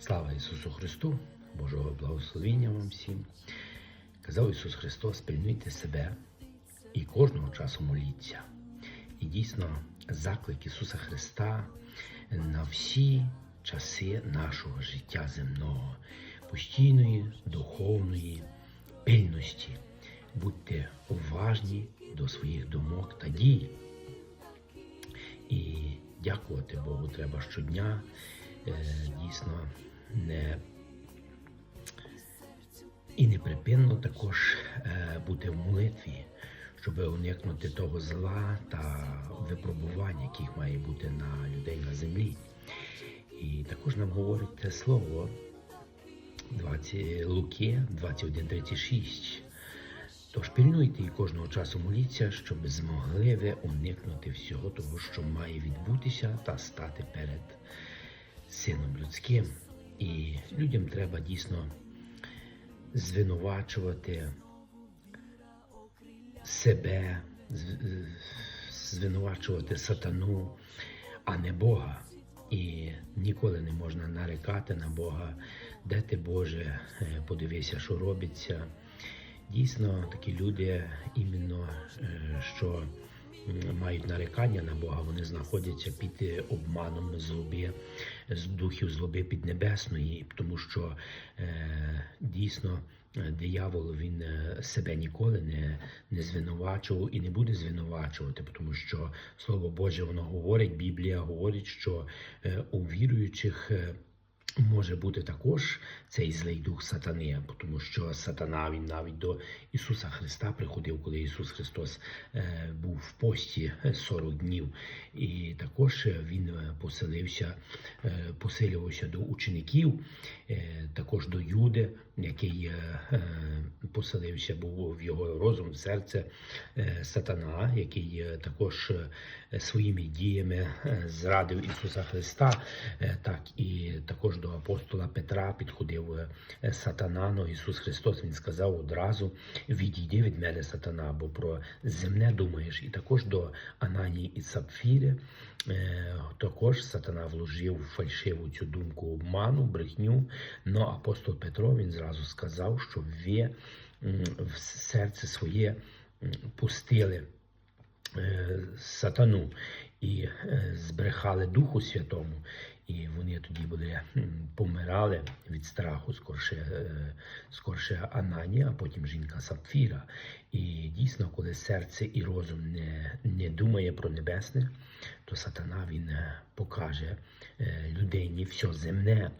Слава Ісусу Христу, Божого благословіння вам всім. Казав Ісус Христос, пильнуйте себе і кожного часу моліться. І дійсно заклик Ісуса Христа на всі часи нашого життя земного, постійної духовної пильності. Будьте уважні до своїх думок та дій. І дякувати Богу треба щодня. Е, дійсно не і неприпинно також е, бути в молитві, щоб уникнути того зла та випробувань, яких має бути на людей на землі. І також нам говорить це слово 20, Луки 21.36. Тож пильнуйте і кожного часу моліться, щоб змогли ви уникнути всього того, що має відбутися та стати перед сином людським. І людям треба дійсно звинувачувати себе, звинувачувати сатану, а не Бога. І ніколи не можна нарекати на Бога, де ти Боже, е, подивися, що робиться. Дійсно, такі люди, іменно е, що мають нарекання на Бога, вони знаходяться під е, обманом злоби, з духів злоби піднебесної, тому що е, дійсно е, диявол він е, себе ніколи не, не звинувачував і не буде звинувачувати, тому що Слово Боже воно говорить, Біблія говорить, що е, у віруючих. Е, Може бути також цей злий дух сатани, тому що сатана він навіть до Ісуса Христа приходив, коли Ісус Христос е, був в пості е, 40 днів, і також е, він е, поселився, е, посилювався до учеників, е, також до Юди, який е, е, поселився, був в його розум, в серце е, сатана, який е, також е, своїми діями зрадив Ісуса Христа, так і також до апостола Петра підходив сатана, но Ісус Христос Він сказав одразу: відійди від мене, сатана, бо про земне думаєш. І також до Ананії і Сапфіри також сатана вложив фальшиву цю думку обману, брехню. Но апостол Петро він зразу сказав, що ви в серце своє пустили е, сатану і е, збрехали Духу Святому, і вони тоді були помирали від страху, скорше, е, скорше Анані, а потім жінка Сапфіра. І дійсно, коли серце і розум не, не думає про небесне, то сатана він покаже людині все земне.